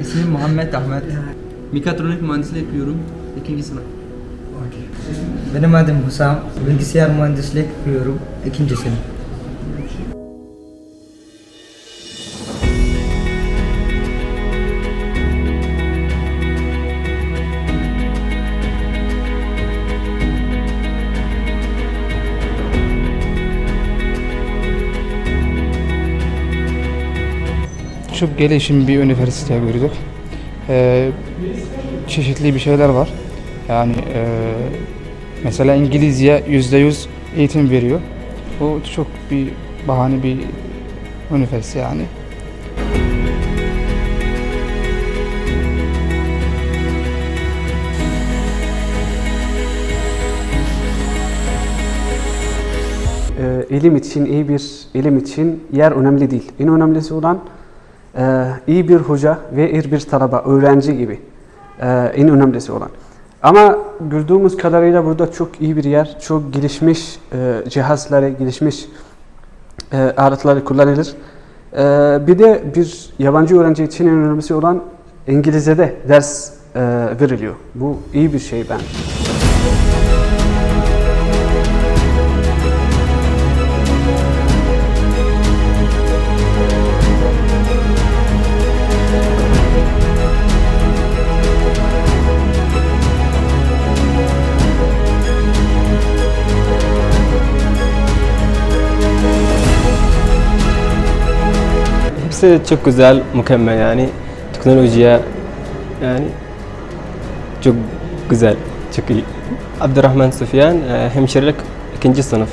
İsmim Muhammed Ahmet. Mekatronik mühendisliği yapıyorum. İkinci sınıf. Benim adım Hüsam. Bilgisayar mühendisliği yapıyorum. İkinci sınıf. Çok gelişim bir üniversite gördük. Ee, çeşitli bir şeyler var. Yani e, mesela İngilizce yüzde yüz eğitim veriyor. Bu çok bir bahane bir üniversite yani. Ee, ilim için, iyi bir ilim için yer önemli değil. En önemlisi olan iyi bir hoca ve iyi bir talaba, öğrenci gibi e, en önemlisi olan. Ama gördüğümüz kadarıyla burada çok iyi bir yer, çok gelişmiş e, cihazları, gelişmiş aletleri kullanılır. Bir de bir yabancı öğrenci için en önemlisi olan İngilizce'de ders veriliyor. Bu iyi bir şey bence. Hepsi çok güzel, mükemmel yani. Teknolojiye yani çok güzel, çok iyi. Abdurrahman Sufyan, e, hemşirelik ikinci sınıf.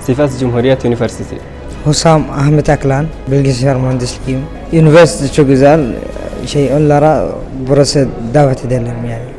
Sivas Cumhuriyet Üniversitesi. Husam Ahmet Aklan. Bilgisayar mühendisliğim. Üniversite çok güzel. Şey onlara burası davet edelim yani.